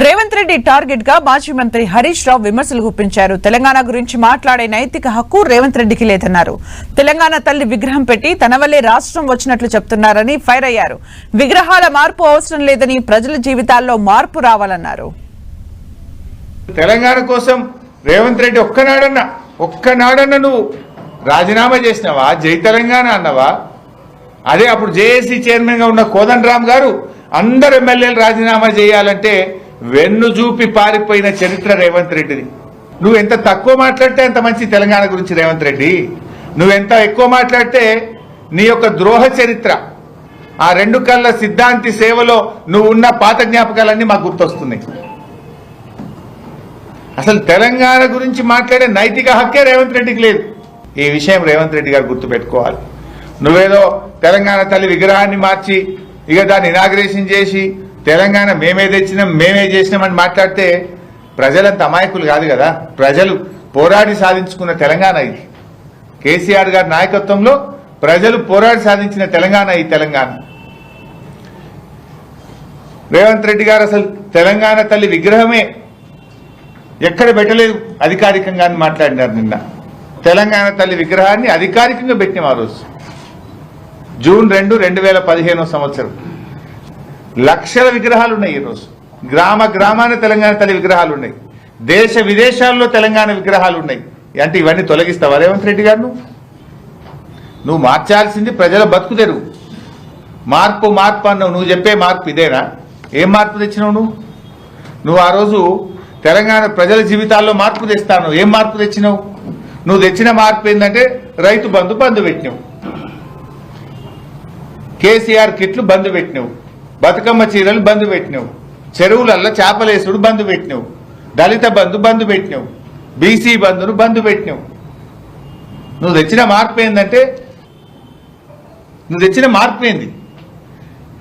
రేవంత్ రెడ్డి టార్గెట్గా మాజీ మంత్రి హరీష్ రావు విమర్శలు గుప్పించారు. తెలంగాణ గురించి మాట్లాడే నైతిక హక్కు రేవంత్ రెడ్డికి లేదన్నారు. తెలంగాణ తల్లి విగ్రహం పెట్టి తన వల్లే రాష్ట్రం వచ్చినట్లు చెప్తున్నారని ఫైర్ అయ్యారు. విగ్రహాల మార్పు అవసరం లేదని ప్రజల జీవితాల్లో మార్పు రావాలన్నారు. తెలంగాణ కోసం రేవంత్ రెడ్డి ఒక్కనాడన్నా ఒక్కనాడన్నా నువ్వు రాజీనామా చేసినావా? జై తెలంగాణ అన్నవా? అదే అప్పుడు జేఏసీ చైర్మన్గా ఉన్న కోదండరామ్ గారు అందరు ఎమ్మెల్యేలు రాజీనామా చేయాలంటే వెన్ను చూపి పారిపోయిన చరిత్ర రేవంత్ రెడ్డిది. నువ్వు ఎంత తక్కువ మాట్లాడితే అంత మంచి తెలంగాణ గురించి రేవంత్ రెడ్డి. నువ్వెంత ఎక్కువ మాట్లాడితే నీ యొక్క ద్రోహ చరిత్ర. ఆ రెండు కళ్ళ సిద్ధాంతి సేవలో నువ్వు ఉన్న పాత జ్ఞాపకాలన్నీ మాకు గుర్తొస్తున్నాయి. అసలు తెలంగాణ గురించి మాట్లాడే నైతిక హక్కే రేవంత్ రెడ్డికి లేదు. ఈ విషయం రేవంత్ రెడ్డి గారు గుర్తుపెట్టుకోవాలి. నువ్వేదో తెలంగాణ తల్లి విగ్రహాన్ని మార్చి ఇక దాన్ని ఇనాగ్రేషన్ చేసి తెలంగాణ మేమే తెచ్చినాం మేమే చేసినామని మాట్లాడితే ప్రజలంత అమాయకులు కాదు కదా? ప్రజలు పోరాడి సాధించుకున్న తెలంగాణ ఇది. కేసీఆర్ గారి నాయకత్వంలో ప్రజలు పోరాడి సాధించిన తెలంగాణ ఈ తెలంగాణ. రేవంత్ రెడ్డి గారు అసలు తెలంగాణ తల్లి విగ్రహమే ఎక్కడ పెట్టలేదు అధికారికంగా అని మాట్లాడినారు నిన్న. తెలంగాణ తల్లి విగ్రహాన్ని అధికారికంగా పెట్టినాం ఆ రోజు. జూన్ రెండు రెండు వేల సంవత్సరం. లక్షల విగ్రహాలు ఉన్నాయి ఈరోజు. గ్రామ గ్రామాన తెలంగాణ తల్లి విగ్రహాలు ఉన్నాయి దేశ విదేశాల్లో తెలంగాణ విగ్రహాలు ఉన్నాయి అంటే ఇవన్నీ తొలగిస్తావా రేవంత్ రెడ్డి గారు నువ్వు? నువ్వు మార్చాల్సింది ప్రజల బతుకు తెరువు. మార్పు మార్పు అన్నావు. నువ్వు చెప్పే మార్పు ఇదేనా? ఏం మార్పు తెచ్చినావు నువ్వు? నువ్వు ఆ రోజు తెలంగాణ ప్రజల జీవితాల్లో మార్పు తెస్తాను ఏం మార్పు తెచ్చినావు? నువ్వు తెచ్చిన మార్పు ఏంటంటే రైతు బంధు బంధు పెట్టినావు. కేసీఆర్ కిట్లు బంధు పెట్టినావు. బతుకమ్మ చీరలు బంధు పెట్టినావు. చెరువులల్లో చేపలేసుడు బంధు పెట్టినావు. దళిత బంధు బంధు పెట్టినావు. బీసీ బంధును బంధు పెట్టినావు. నువ్వు తెచ్చిన మార్పు ఏంటంటే నువ్వు తెచ్చిన మార్పు ఏంది?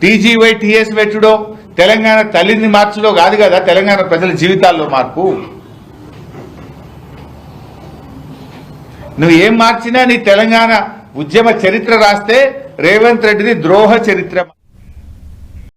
టీజీవై టీఎస్ పెట్టుడో తెలంగాణ తల్లిని మార్చుడో కాదు కదా తెలంగాణ ప్రజల జీవితాల్లో మార్పు? నువ్వు ఏం మార్చినా నీ తెలంగాణ ఉద్యమ చరిత్ర రాస్తే రేవంత్ రెడ్డిది ద్రోహ చరిత్ర.